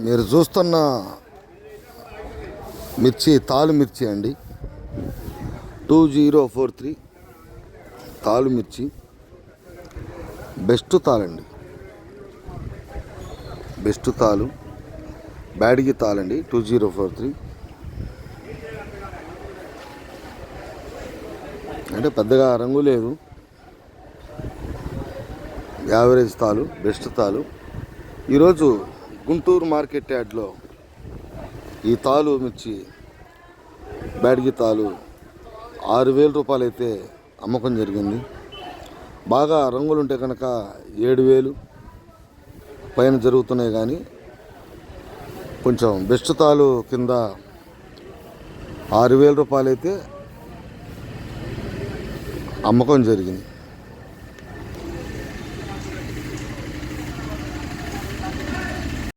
మీరు చూస్తున్న మిర్చి తాలు మిర్చి అండి. టూ జీరో ఫోర్ త్రీ తాలు మిర్చి. బెస్ట్ తాలండి. బెస్ట్ తాలు. బ్యాడిగి తాలండి టూ జీరో ఫోర్ త్రీ. అంటే పెద్దగా రంగు లేదు. యావరేజ్ తాలు బెస్ట్ తాలు. ఈరోజు గుంటూరు మార్కెట్ యార్డ్లో ఈ తాలు మిర్చి బ్యాడ్గి తాలు ఆరు వేల రూపాయలు అయితే అమ్మకం జరిగింది. బాగా రంగులు ఉంటే కనుక ఏడు వేలు పైన జరుగుతున్నాయి కానీ కొంచెం బెస్ట్ తాలు కింద ఆరు వేల రూపాయలు అయితే అమ్మకం జరిగింది.